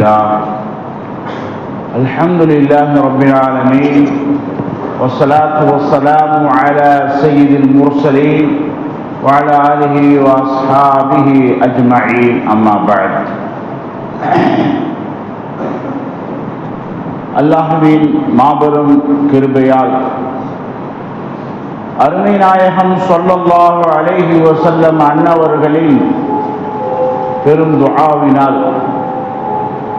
الحمد لله الحمد لله رب العالمين والصلاة والسلام على سيد المرسلين وعلى آله وأصحابه أجمعين أما بعد அல்லாஹுவின் மாபெரும் கிருபையால் அருமை நாயகம் சொல்லல்லாஹு அலைஹி வசல்லம் அன்னவர்களின் பெரும் துஆவினால்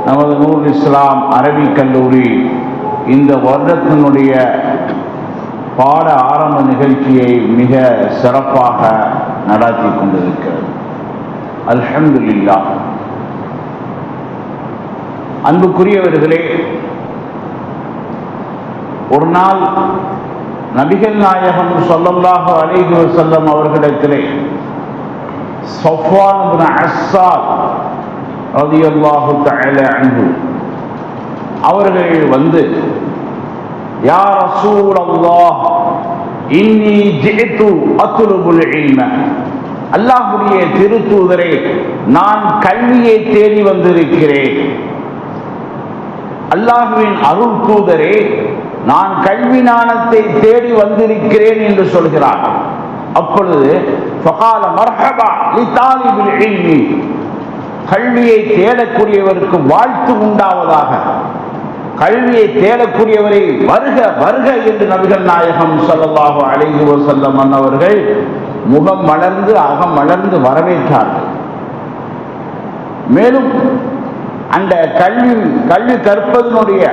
நமது நூல் இஸ்லாம் அரபிக் கல்லூரி இந்த வருடத்தினுடைய பாட ஆரம்ப நிகழ்ச்சியை மிக சிறப்பாக நடாத்தி கொண்டிருக்கிறது. அல்ஹம்துலில்லா. அன்புக்குரியவர்களே ஒரு நாள் நபிகள் நாயகம் சொல்லல்லாஹு அலைஹி செல்லம் அவர்களிடத்திலே சஃப்வான் இப்னு அஸ்ஸாத் அவர்கள் வந்து யா ரசூலல்லாஹ் இன்னி ஜிஅத்து அத்லுபுல் இல்ம. அல்லாஹ்வுடைய திருத்தூதரே நான் கல்வியை தேடி வந்திருக்கிறேன். அல்லாஹுவின் அருள் தூதரே நான் கல்வி ஞானத்தை தேடி வந்திருக்கிறேன் என்று சொல்கிறார் அப்பொழுது ஃபகால மர்ஹபா லிதாலிபில் இல்மி கல்வியை தேடக்கூடியவருக்கு வாழ்த்து உண்டாவதாக. கல்வியை தேடக்கூடியவரை வருக வருக என்று நபிகள் நாயகம் ஸல்லல்லாஹு அழைந்து வஸல்லம் அவர்கள் முகம் மலர்ந்து அகம் மலர்ந்து வரவேற்றார்கள். மேலும் அந்த கல்வி கல்வி கற்பதனுடைய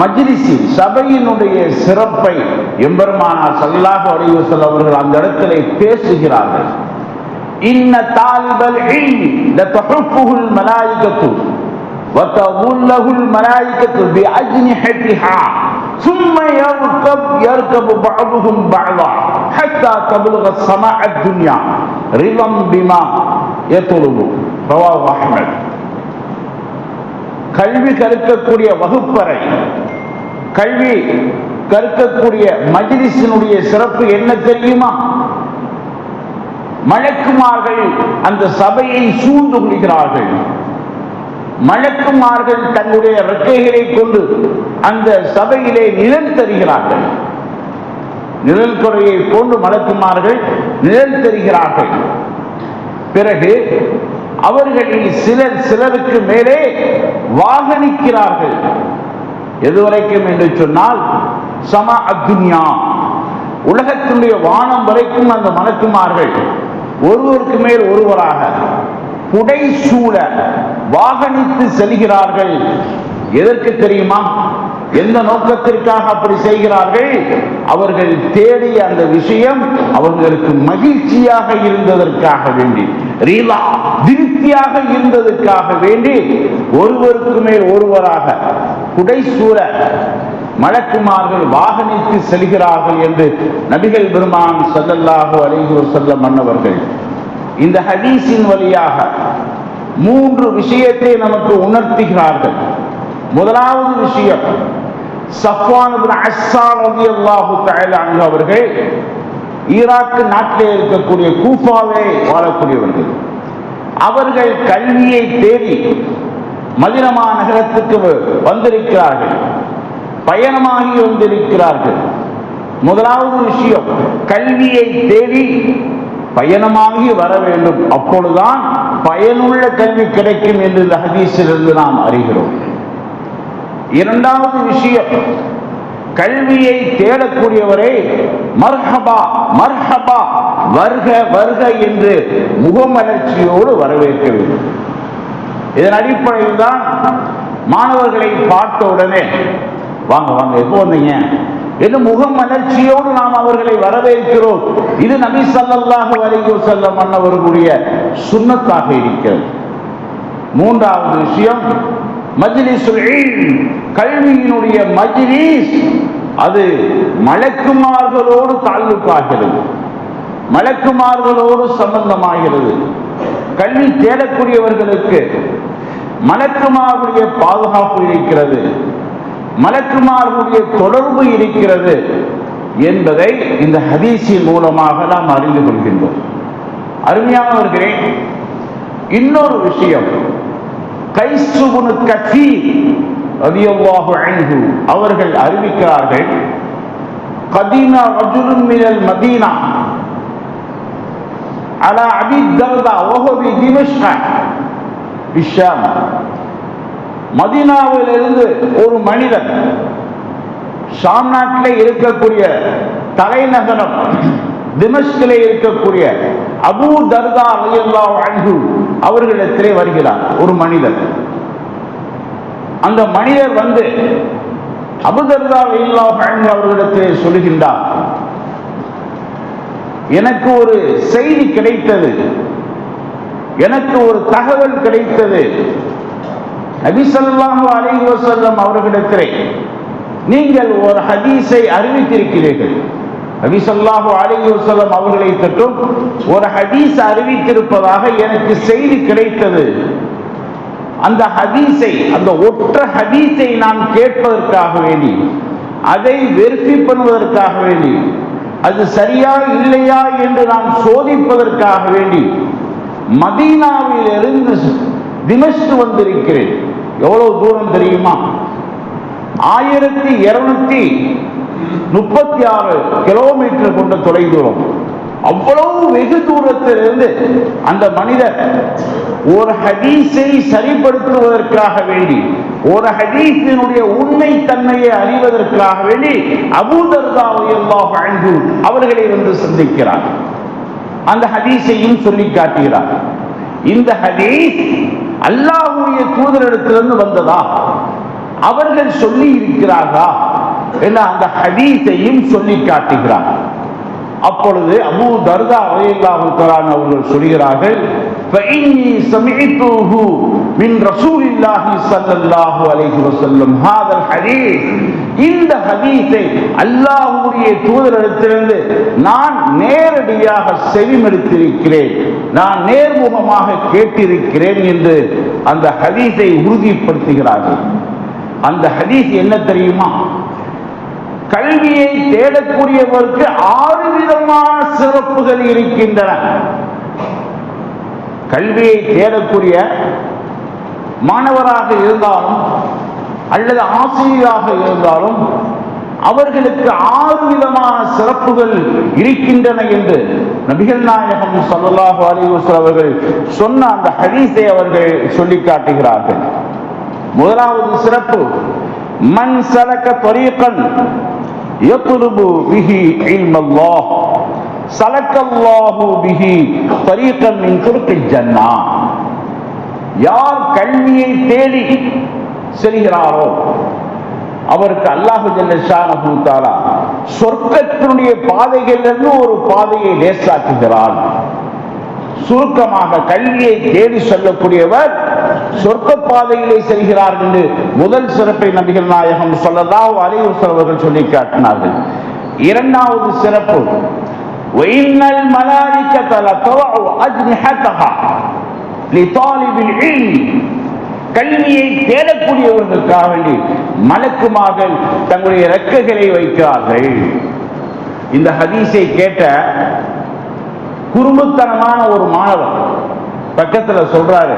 மஜ்லிசி சபையினுடைய சிறப்பை எம்பெருமானார் சல்லாஹு அலைஹி செல்லவர்கள் அவர்கள் அந்த இடத்திலே பேசுகிறார்கள். இன்ன தாலிபல் இல்மி லதஹுஃபுல் மலாயிகத்து وتظله الملائكة بأجنحتها ثم يركب يركب بعضهم بعضا حتى تبلغ السماء الدنيا رضا بما يطلب رواه أحمد கல்வி கற்கக்கூடிய வகுப்பறை கல்வி கற்கக்கூடிய மஜ்லிஸினுடைய சிறப்பு என்ன தெரியுமா மலக்குமார்கள் அந்த சபையை சூழ்ந்து கொள்கிறார்கள். மலக்குமார்கள் தங்களுடைய ரெக்கைகளை கொண்டு அந்த சபையிலே நிழல் தருகிறார்கள். நிழல் குறையை போன்று மலக்குமார்கள் நிழல் தருகிறார்கள். பிறகு அவர்களில் சிலர் சிலருக்கு மேலே வாகனிக்கிறார்கள். எதுவரைக்கும் என்று சொன்னால் சம அத்துன்யா உலகத்தினுடைய வானம் வரைக்கும் அந்த மலக்குமார்கள் ஒருவருக்கு மேல் ஒருவராக புடை சூழ வாகனித்து செல்கிறார்கள். எதற்கு தெரியுமா? எந்த நோக்கத்திற்காக அப்படி செய்கிறார்கள்? அவர்கள் தேடிய அந்த விஷயம் அவர்களுக்கு மகிழ்ச்சியாக இருந்ததற்காக வேண்டி ரீலா திருப்தியாக இருந்ததற்காக வேண்டி ஒருவருக்கு மேல் ஒருவராக புடைசூர மலக்குமார்கள் வாகனித்து செல்கிறார்கள் என்று நபிகள் பெருமான் சல்லல்லாஹு அலைஹி செல்ல மன்னவர்கள். இந்த ஹதீஸின் வழியாக மூன்று விஷயத்தை நமக்கு உணர்த்துகிறார்கள். முதலாவது விஷயம் சஃப்வான் அவர்கள் ஈராக்கு நாட்டிலே இருக்கக்கூடிய கூஃபாவே வாழக்கூடியவர்கள். அவர்கள் கல்வியை தேடி மதினமா நகரத்துக்கு வந்திருக்கிறார்கள். பயணமாகி வந்திருக்கிறார்கள் முதலாவது விஷயம் கல்வியை தேடி பயணமாகி வர வேண்டும். அப்பொழுதுதான் பயனுள்ள கல்வி கிடைக்கும் என்று இந்த ஹதீஸிலிருந்து நாம் அறிகிறோம். இரண்டாவது விஷயம் கல்வியை தேடக்கூடியவரை மர்ஹபா மர்ஹபா வருக வருக என்று முகமலர்ச்சியோடு வரவேற்க வேண்டும். இதன் அடிப்படையில் தான் மாணவர்களை பார்த்த உடனே வாங்க வாங்க எப்போ வந்தீங்க? என்று முகமலர்ச்சியோடு நாம் அவர்களை வரவேற்கிறோம். இது நபி ஸல்லல்லாஹு வரைக்கும் செல்ல மன்னவர்களுடைய சுண்ணத்தாக இருக்கிறது. மூன்றாவது விஷயம் மஜ்லிசுல் கல்வியினுடைய மஜ்லிஸ் அது மலக்குமார்களோடு தாழ்வுக்காகிறது மலக்குமார்களோடு சம்பந்தமாகிறது. கல்வி தேடக்கூடியவர்களுக்கு மலக்குமார்களுடைய பாதுகாப்பு இருக்கிறது. மலக்குமார்களுடைய தொடர்பு இருக்கிறது என்பதை இந்த ஹதீஸின் மூலமாக நாம் அறிந்து கொள்கின்றோம். அருமையானவர்களே இன்னொரு விஷயம். கைசுபுனு கசீர் அவர்கள் அறிவிக்கிறார்கள் கதீனா ரஜுலுன் மினல் மதீனா அலா அபி தர்தா ஓஹோ பி திமஷ்க மதீனாவிலிருந்து ஒரு மனிதன் ஷாம் நாட்டில் இருக்கக்கூடிய தலைநகரம் திமஷ்கிலே இருக்கக்கூடிய அபு தர்தா ரலியல்லாஹு அன்ஹு அவர்களிடத்திலே வருகிறார் ஒரு மனிதர் அந்த மனிதர் வந்து அபுதர்தா ரலியல்லாஹு அன்ஹு அவர்களிடத்திலே சொல்லுகின்றார் எனக்கு ஒரு செய்தி கிடைத்தது எனக்கு ஒரு தகவல் கிடைத்தது நபிசல்லாஹு அலைஹி வசல்லம் அவர்களிடத்திலே நீங்கள் ஒரு ஹதீஸை அறிவித்திருக்கிறீர்கள். நபிசல்லாஹு அலைஹி வசல்லம் அவர்களை தட்டும் ஒரு ஹதீஸ் அறிவித்திருப்பதாக எனக்கு செய்தி கிடைத்தது. அந்த ஹதீஸை அந்த ஒற்ற ஹதீஸை நான் கேட்பதற்காக வேண்டி அதை வெரிஃபை பண்ணுவதற்காக வேண்டி அது சரியா இல்லையா என்று நான் சோதிப்பதற்காக வேண்டி மதீனாவில் இருந்து வந்திருக்கிறேன். எவ்வளவு தூரம் தெரியுமா? ஆயிரத்தி இருநூத்தி முப்பத்தி ஆறு கிலோமீட்டர் கொண்ட தொலை தூரம் அவ்வளவு வெகு தூரத்திலிருந்து அந்த மனிதர் ஒரு ஹதீஸை சரிப்படுத்துவதற்காக வேண்டி ஒரு ஹதீஸினுடைய உண்மை தன்மையை அறிவதற்காக வேண்டி அபூதர்தாவையெல்லாம் அன்பு அவர்களை வந்து சந்திக்கிறார். அந்த ஹதீஸையும் சொல்லி காட்டுகிறார். இந்த ஹதீஸ் அல்லாஹ்வுடைய தூதரிடத்திலிருந்து வந்ததா அவர்கள் சொல்லி இருக்கிறார்களா என்ற அந்த ஹதீஸையும் சொல்லி காட்டுகிறார் அப்பொழுது அபூ தர்தா ரலியல்லாஹு தஆலா அவர்கள் சொல்கிறார்கள் فإني سمعته من رسول الله صلى الله عليه وسلم هذا الحديث இந்த ஹதீஸை அல்லாஹ்வுடைய தூதரிடத்திலிருந்து நான் நேரடியாக செவிமடுத்திருக்கிறேன் நான் நேர்முகமாக கேட்டிருக்கிறேன் என்று அந்த ஹதீஸை உறுதிப்படுத்துகிறார்கள். அந்த ஹதீஸ் என்ன தெரியுமா? கல்வியை தேடக்கூடியவருக்கு ஆறு விதமான சிறப்புகள் இருக்கின்றன. கல்வியை தேடக்கூடிய மாணவராக இருந்தாலும் அல்லது ஆசிரியராக இருந்தாலும் அவர்களுக்கு ஆறு விதமான சிறப்புகள் இருக்கின்றன என்று நபிகள் நாயகம் சல்லாஹு அலைஹி அவர்கள் சொன்ன அந்த ஹதீஸை அவர்கள் சொல்லி காட்டுகிறார்கள் முதலாவது சிறப்பு மன் சலக தொரீகன் யத்லுபு பிஹி இல்மல்லாஹ். சலக்கல்லாஹு பிஹி தரீகன் மின் துருக்கில் ஜன்னா. யார் கல்வியை தேடி செல்கிறாரோ அவருக்கு அல்லாஹு ஜல்லா சொர்க்கத்தினுடைய பாதைகளிலிருந்து ஒரு பாதையை லேசாக்குகிறான். சுருக்கமாக கல்வியை தேடி சொல்லக்கூடியவர் சொர்க்க பாதையிலே செல்கிறார் என்று முதல் சிறப்பை நபிகள் நாயகம் சொல்லலாம் அலைவர் அவர்கள் சொல்லி காட்டினார்கள். இரண்டாவது சிறப்பு மலாரிக்கத்தல கல்வியை தேடக்கூடியவர்களுக்காக வேண்டி மலக்குமார்கள் தங்களுடைய ரெக்கைகளை வைக்கிறார்கள். இந்த ஹதீஸை கேட்ட குறும்புத்தனமான ஒரு மாணவர் பக்கத்தில் சொல்றாரு.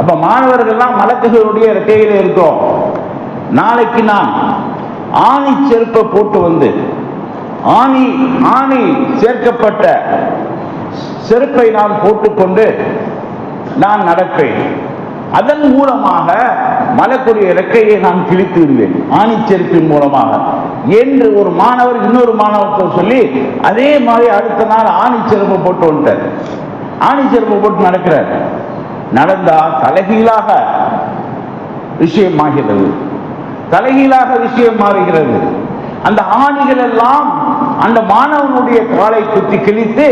அப்ப மாணவர்கள்லாம் மலக்குகளுடைய ரெக்கையில் இருக்கோம். நாளைக்கு நான் ஆணி செருப்பை போட்டு வந்து ஆணி ஆணி சேர்க்கப்பட்ட செருப்பை நான் போட்டுக்கொண்டு நான் நடப்பேன். அதன் மூலமாக மலக்குரிய இறக்கையை நான் கிழித்து விடுவேன். ஆணிச்சரிப்பின் மூலமாக. என்று ஒரு மாணவர் இன்னொரு மாணவர்கிட்ட சொல்லி அதே மாதிரி அடுத்த நாள் ஆணிச்செருப்பை போட்டு வந்துட்டார். ஆணிச்செருப்பை போட்டு நடக்கிறார். நடந்தா தலைகீழாக விஷயமாகிறது தலைகீழாக விஷயம் மாறுகிறது. அந்த ஆணிகள் எல்லாம் அந்த மாணவனுடைய காலை குத்தி கிழித்து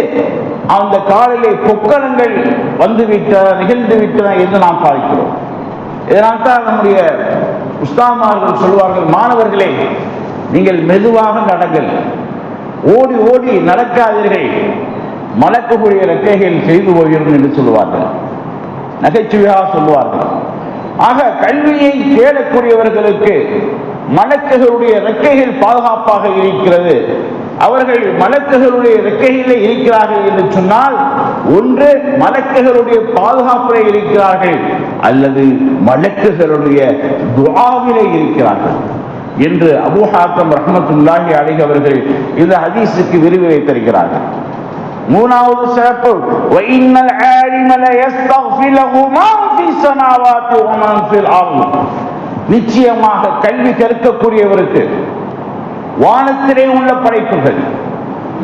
அந்த காலிலே பொக்கணங்கள் வந்துவிட்ட நிகழ்ந்து விட்டன என்று நாம் பார்க்கிறோம். இதனால் தான் நம்முடைய உஸ்தாமார்கள் சொல்வார்கள் மாணவர்களே நீங்கள் மெதுவாக நடங்கள். ஓடி ஓடி நடக்காதீர்கள். மலக்கக்கூடிய ரெக்கைகள் செய்து போகிறோம் என்று சொல்லுவார்கள். நகைச்சுவையாக சொல்லுவார்கள். ஆக கல்வியை தேடக்கூடியவர்களுக்கு மலக்குகளுடைய ரெக்கைகள் பாதுகாப்பாக இருக்கிறது. அவர்கள் மலக்குகளுடைய ரெக்கையிலே இருக்கிறார்கள் என்று சொன்னால் ஒன்று மலக்குகளுடைய பாதுகாப்பிலே இருக்கிறார்கள் அல்லது மலக்குகளுடைய துவாவிலே இருக்கிறார்கள் என்று அபுஹாக்கம் ரஹமத்துல்லாஹி அழகி அவர்கள் இந்த ஹதீஸுக்கு விரிவுரைத்திருக்கிறார்கள் மூணாவது சிறப்பு வைன்னல் ஆலிமல யஸ்தஃபிலஹு மா ஃபி நிச்சயமாக கல்வி கற்கக்கூடியவருக்கு வானத்திலே உள்ள படைப்புகள்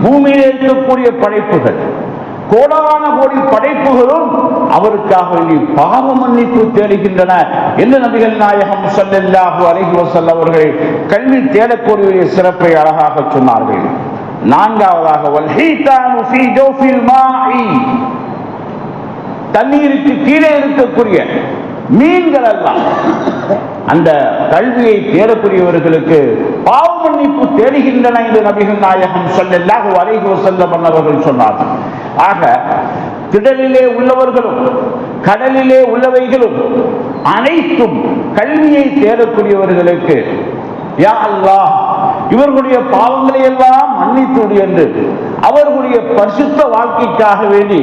பூமியிலே இருக்கக்கூடிய படைப்புகள் கோடான கோடி படைப்புகளும் அவருக்காக வேண்டி பாவ மன்னிப்பு தேடுகின்றன என்று நபிகள் நாயகம் ஸல்லல்லாஹு அலைஹி வஸல்லம் அவர்கள் கல்வி தேடக்கூடிய சிறப்பை அழகாக சொன்னார்கள். நான்காவதாக தண்ணீருக்கு கீழே இருக்கக்கூடிய மீன்கள் எல்லாம் அந்த கல்வியை தேடக்கூடியவர்களுக்கு பாவ மன்னிப்பு தேடுகின்றன என்று நபிகள் நாயகம் சொல்லல்லாஹு வரைகோ செல்ல பண்ணவர்கள் சொன்னார்கள். ஆக திடலிலே உள்ளவர்களும் கடலிலே உள்ளவைகளும் அனைத்தும் கல்வியை தேடக்கூடியவர்களுக்கு யா அல்லா இவர்களுடைய பாவங்களை எல்லாம் மன்னித்து என்று அவர்களுடைய பரிசுத்த வாழ்க்கைக்காக வேண்டி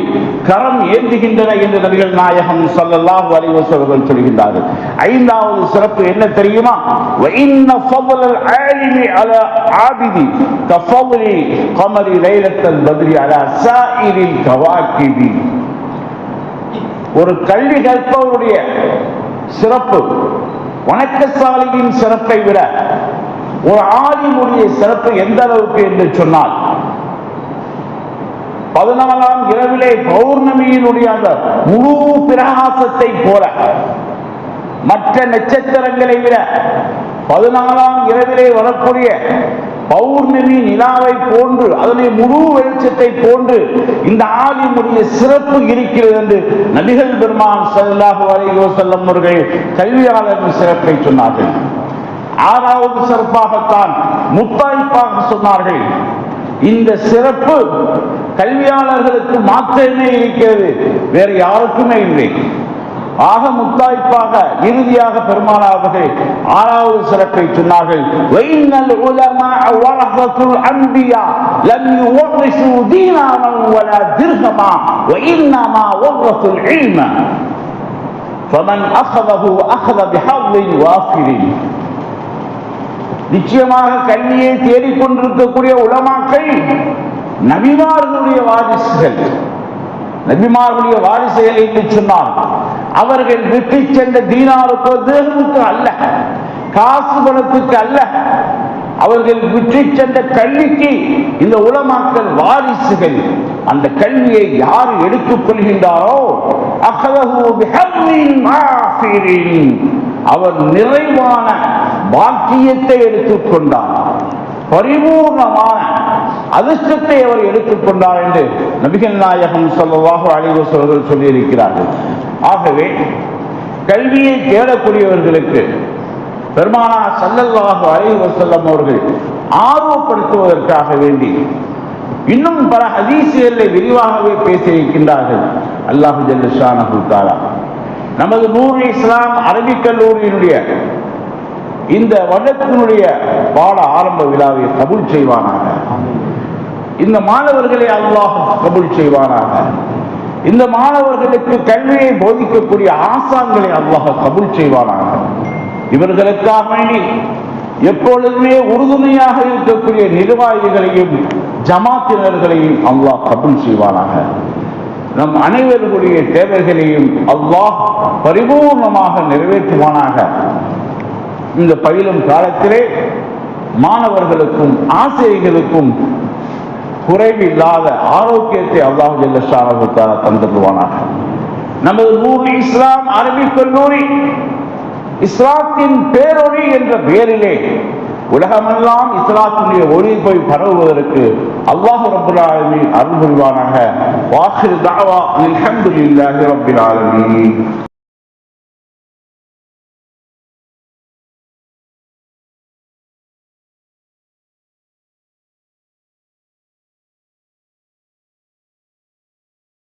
கரம் ஏந்துகின்றன என்று நபிகள் நாயகம் சொல்லலாம் வலிவசவர்கள் சொல்கின்றார்கள். ஐந்தாவது சிறப்பு என்ன தெரியுமா? ஒரு கல்வி கற்பவருடைய சிறப்பு வணக்கசாலியின் சிறப்பை விட ஒரு ஆலிமுடைய சிறப்பு எந்த அளவுக்கு என்று சொன்னால் பதினாலாம் இரவிலே பௌர்ணமியினுடைய அந்த முழு பிரகாசத்தை போல மற்ற நட்சத்திரங்களை விட பதினாலாம் இரவிலே வரக்கூடிய பௌர்ணமி நிலாவை போன்று அதனை முழு வெளிச்சத்தை போன்று இந்த ஆலிமுடைய சிறப்பு இருக்கிறது என்று நபிகள் பெருமான் ஸல்லல்லாஹு அலைஹி வஸல்லம் அவர்கள் கல்வியாளரின் சிறப்பை சொன்னார்கள். ஆறாவது சிறப்பாகத்தான் முத்தாய்ப்பாக சொன்னார்கள். இந்த சிறப்பு கல்வியாளர்களுக்கு மாத்திரமே இருக்கிறது வேறு யாருக்குமே இல்லை ஆக முத்தாய்ப்பாக இறுதியாக பெருமானாவது ஆறாவது சிறப்பை சொன்னார்கள் நிச்சயமாக கல்வியை தேடிக்கொண்டிருக்கக்கூடிய உலமாக்கள் நபிமார்களுடைய வாரிசுகள். நபிமார்களுடைய வாரிசுகள் என்று சொன்னால் அவர்கள் விட்டு சென்ற தீனாருக்கோ தேகமுக்கு அல்ல காசு பணத்துக்கு அல்ல. அவர்கள் விற்று சென்ற கல்விக்கு இந்த உலமாக்கள் வாரிசுகள். அந்த கல்வியை யார் எடுத்துக் கொள்கின்றாரோ அவர் நிறைவான பாக்கியத்தை எடுத்துக்கொண்டார் பரிபூர்ணமான அதிர்ஷ்டத்தை அவர் எடுத்துக்கொண்டார் என்று நபிகள் நாயகம் சொல்லவாக அலைஹி சொல்லியிருக்கிறார்கள். ஆகவே கல்வியை தேடக்கூடியவர்களுக்கு பெருமானா சல்லல்லாக அலைஹி வஸல்லம் அவர்கள் ஆர்வப்படுத்துவதற்காக வேண்டி இன்னும் பல ஹதீசுகளை விரிவாகவே பேசியிருக்கின்றார்கள். அல்லாஹு ஜல்லுஷான ஷானஹு நமது நூறு இஸ்லாம் அரபிக் கல்லூரியினுடைய இந்த வருடத்தினுடைய பாட ஆரம்ப விழாவை கபூல் செய்வானாக. இந்த மாணவர்களை அல்லாஹ் கபூல் செய்வானாக. இந்த மாணவர்களுக்கு கல்வியை போதிக்கக்கூடிய ஆசான்களை அல்லாஹ் கபுல் செய்வானாக. இவர்களுக்காக வேண்டி எப்பொழுதுமே உறுதுணையாக இருக்கக்கூடிய நிர்வாகிகளையும் ஜமாத்தினர்களையும் அல்லாஹ் கபூல் செய்வானாக. நம் அனைவருடைய தேவைகளையும் அல்லாஹ் பரிபூர்ணமாக நிறைவேற்றுவானாக. இந்த பயிலும் காலத்திலே மாணவர்களுக்கும் ஆசிரியர்களுக்கும் குறைவில்லாத ஆரோக்கியத்தை அல்லாஹ் ஜல்லஷான தந்துடுவானாக நமது நூறு இஸ்லாம் அரபிக் கல்லூரி இஸ்லாத்தின் பேரொழி என்ற பெயரிலே உலகமெல்லாம் இஸ்லாத்தினுடைய ஒளி போய் பரவுவதற்கு அல்லாஹு ரபுல் ஆலமீன் அருள் புரிவானாக. வாஹிர் தாவா